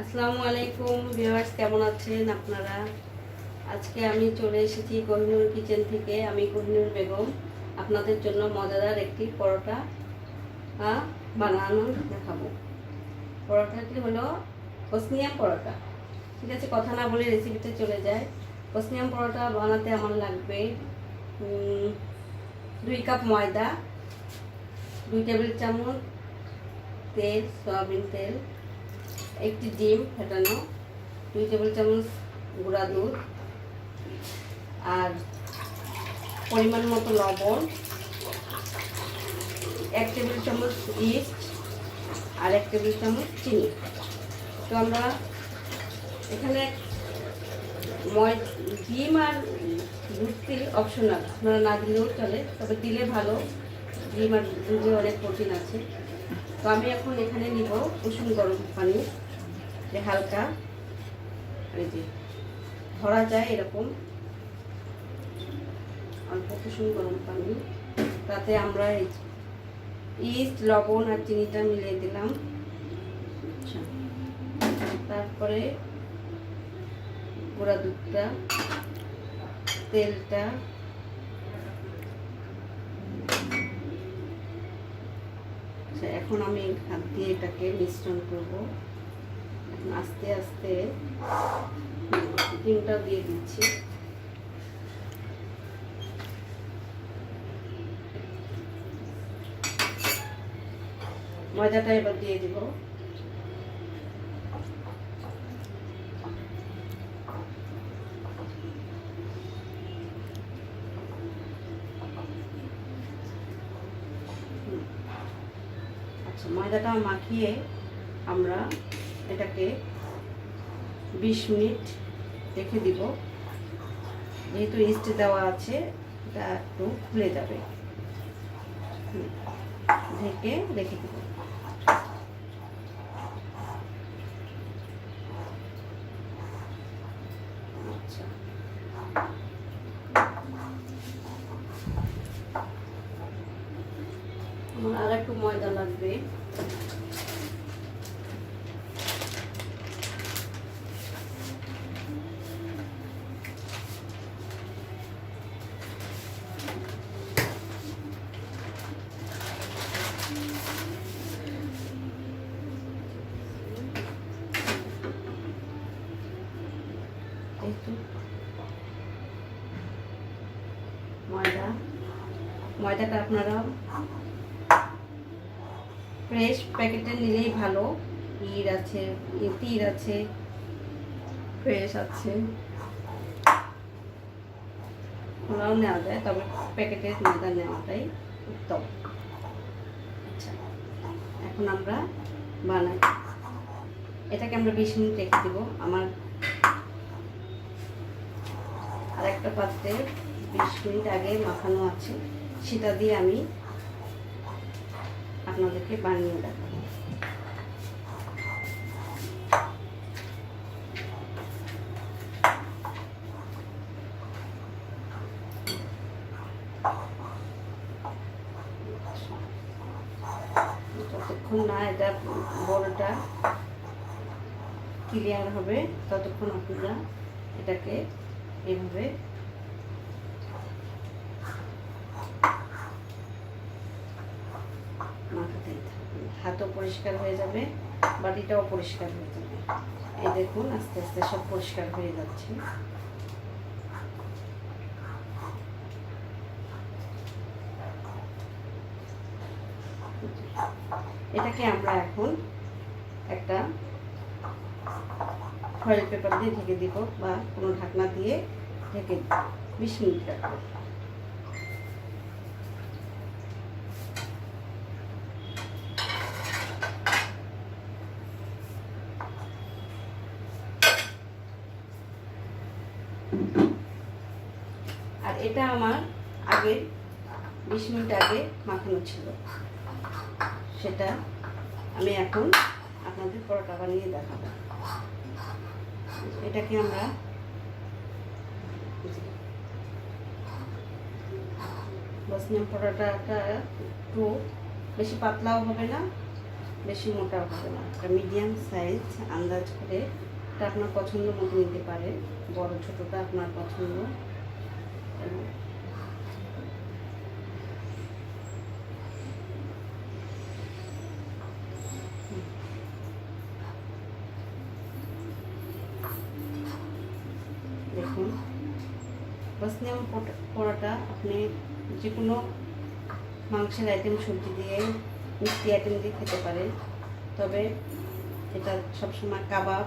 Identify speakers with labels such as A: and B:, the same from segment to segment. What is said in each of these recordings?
A: আসসালামু আলাইকুম ভিউয়ার্স, কেমন আছেন আপনারা? আজকে আমি চলে এসেছি কোহিনুর কিচেন থেকে, আমি কোহিনুর বেগম। আপনাদের জন্য মজাদার একটি পরোটা বানানো দেখাবো। পরোটাটি হলো কসনিয়াম পরোটা। ঠিক আছে, কথা না বলে রেসিপিতে চলে যায় কসনিয়াম পরোটা বানাতে আমার লাগবে দুই কাপ ময়দা, দুই টেবিল চামচ তেল, সয়াবিন তেল একটি ডিম ফেটানো, দুই টেবিল চামচ গুঁড়া দুধ আর পরিমাণ মতো লবণ, এক টেবিল চামচ ইস্ট আর এক টেবিল চামচ চিনি। তো আমরা এখানে ডিম আর দুধটি অপশনাল আপনারা না দিলেও চলে, তবে দিলে ভালো, ডিম আর দুধে অনেক প্রোটিন আছে। তো আমি এখন এখানে নিব কুসুম গরম পানি। যে হালকা যে ধরা যায় এরকম। অল্প কুসুম গরম পানি। তাতে আমরা ইস্ট, লবণ আর চিনিটা মিলিয়ে দিলাম। আচ্ছা। তারপরে গুঁড়া দুধটা, তেলটা আচ্ছা এখন আমি হাত দিয়ে এটাকে মিশ্রণ করব। আস্তে আস্তে ডিমটা দিয়ে দিচ্ছি। ময়দাটা এবার দিয়ে দিব। আচ্ছা ময়দাটা মাখিয়ে আমরা এটাকে বিশ মিনিট রেখে দিব। যেহেতু ইস্ট দেওয়া আছে, এটা একটু খুলে যাবে। ঢেকে রেখে দিব। আচ্ছা। আর একটু ময়দা লাগবে। একটু ময়দা। ময়দাটা আপনারা ফ্রেশ প্যাকেটে নিলেই ভালো। ইর আছে, তীর আছে ফ্রেশ আছে। ওরাও নেওয়া যায়, তবে প্যাকেটের ময়দা নেওয়াটাই উত্তম। আচ্ছা এখন আমরা বানাই। এটাকে আমরা বিশ মিনিট রেখে দেবো। আমার আর একটা পাত্রে বিশ মিনিট আগে মাখানো আছে, সেটা দিয়ে আমি আপনাদেরকে বানিয়ে দেখাবো। যতক্ষণ না এটা বড়টা ক্লিয়ার হবে, ততক্ষণ আপনারা এটাকে থাকবেন হাতও পরিষ্কার হয়ে যাবে, বাটিটাও পরিষ্কার হয়ে যাবে। এই দেখুন, আস্তে আস্তে সব পরিষ্কার হয়ে যাচ্ছে। এটাকে আমরা এখন একটা ফয়েল পেপার দিয়ে ঢেকে দিব বা কোনো ঢাকনা দিয়ে ঢেকে বিশ মিনিট রাখব। আর এটা আমার আগে বিশ মিনিট আগে মাখানো ছিল। সেটা আমি এখন আপনাদের পরোটা বানিয়ে দেখাবো। এটাকে আমরা বসনিয়াম পরোটাটা একটু বেশি পাতলাও হবে না, বেশি মোটাও হবে না। একটা মিডিয়াম সাইজ আন্দাজ করে এটা আপনার পছন্দ মতো নিতে পারেন বড় ছোটোটা আপনার পছন্দ এবং দেখুন বসনিয়াম পোড়াটা আপনি যে কোনো মাংসের আইটেম সবজি দিয়ে, মিষ্টি আইটেম দিয়ে খেতে পারেন। তবে এটা সবসময় kebab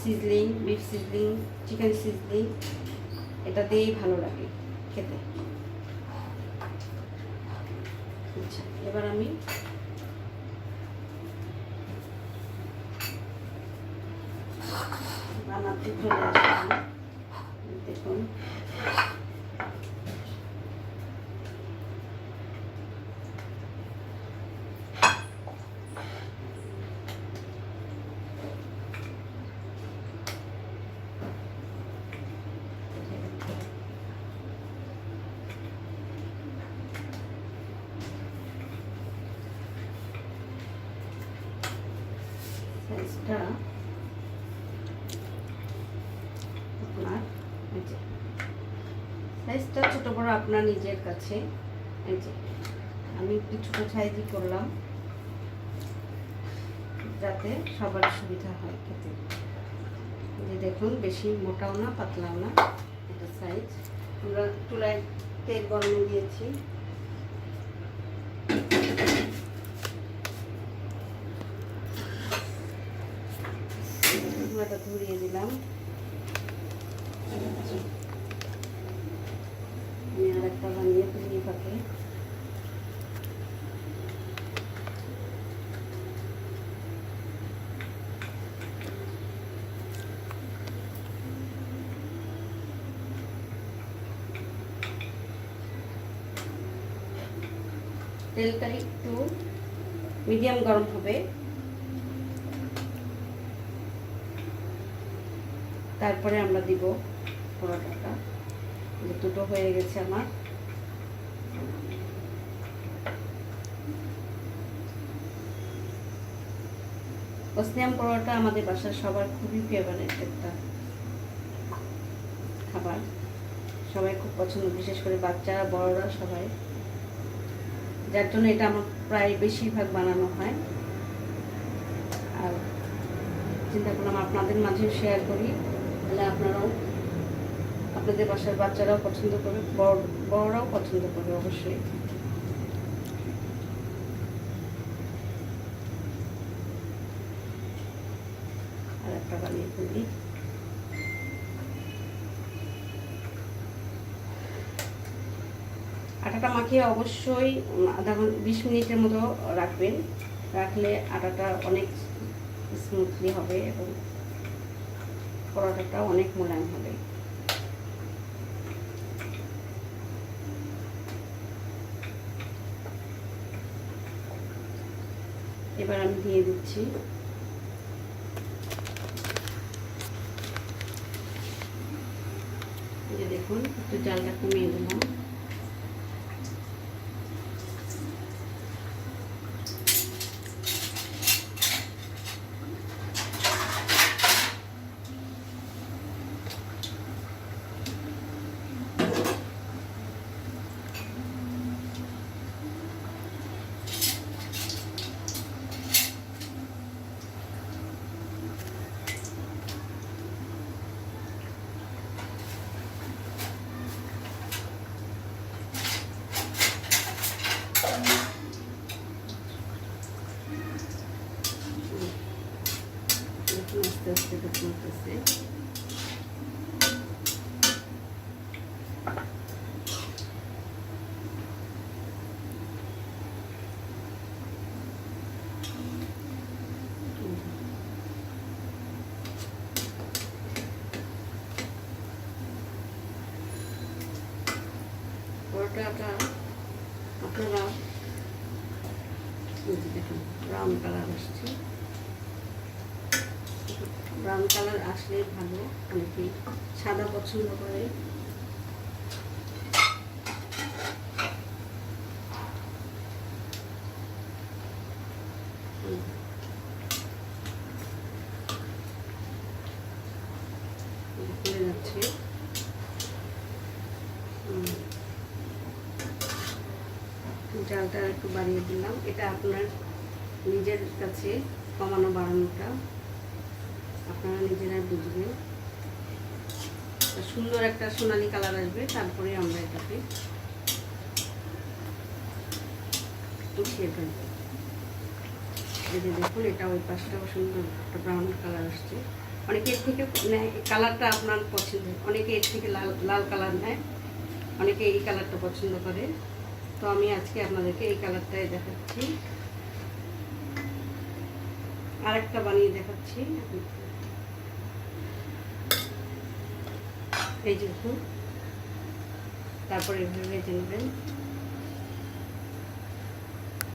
A: sizzling beef sizzling chicken sizzling এটা দিয়েই ভালো লাগে খেতে। আচ্ছা এবার আমি বানাতে চলে আসলাম দেখুন সাইজটা আপনার সাইজটা ছোটো বড়ো আপনার নিজের কাছে। এই যে, আমি একটু ছোটো সাইজই করলাম। যাতে সবার সুবিধা হয় খেতে। যে দেখুন, বেশি মোটাও না, পাতলাও না। এটা সাইজ আমরা চুলায় তেল গরমে দিয়েছি। ধরিয়ে দিলাম। আর একটা বানিয়ে ফেলি পাকে তেলটা একটু মিডিয়াম গরম হবে। তারপরে আমরা দিব পরোটাটা। দুটো হয়ে গেছে আমার। বসনিয়াম পরোটা আমাদের বাসার সবার খুবই ফেভারিট একটা খাবার। সবাই খুব পছন্দ, বিশেষ করে বাচ্চারা, বড়রা সবাই। যার জন্য এটা আমার প্রায় বেশিরভাগ বানানো হয়। আর চিন্তা করলাম আপনাদের মাঝে শেয়ার করি। তাহলে আপনারাও আপনাদের বাসার বাচ্চারাও পছন্দ করবে বড়রাও পছন্দ করবে অবশ্যই। আটাটা মাখিয়ে অবশ্যই আধা ঘণ্টা বিশ মিনিটের মতো রাখবেন। রাখলে আটাটা অনেক স্মুথলি হবে এবং পরোটাটাও অনেক মোলায়ম হবে। এবার আমি দিয়ে দিচ্ছি দেখুন একটু জালটা কমিয়ে দিলাম দেখুন আস্তে আস্তে আপনারা দেখুন কালার আসছে। ব্রাউন কালার আসলে ভালো অনেকে সাদা পছন্দ করে। যাচ্ছে। জালটা একটু বাড়িয়ে দিলাম। এটা আপনার নিজের কাছে কমানো বাড়ানোটা। আপনারা নিজেরাই বুঝবেন। সুন্দর একটা সোনালি কালার আসবে, তারপরে আমরা এটাকে দেখুন, এটা ওই পাশটাও সুন্দর একটা ব্রাউন কালার আসছে। অনেকে এর থেকে কালারটা আপনার পছন্দ, অনেকে এর থেকে লাল লাল কালার নেয়, অনেকে এই কালারটা পছন্দ করে। তো আমি আজকে আপনাদেরকে এই কালারটাই দেখাচ্ছি। আরেকটা বানিয়ে দেখাচ্ছি। এই দেখুন তারপরে এভাবে ভেজে নেবেন।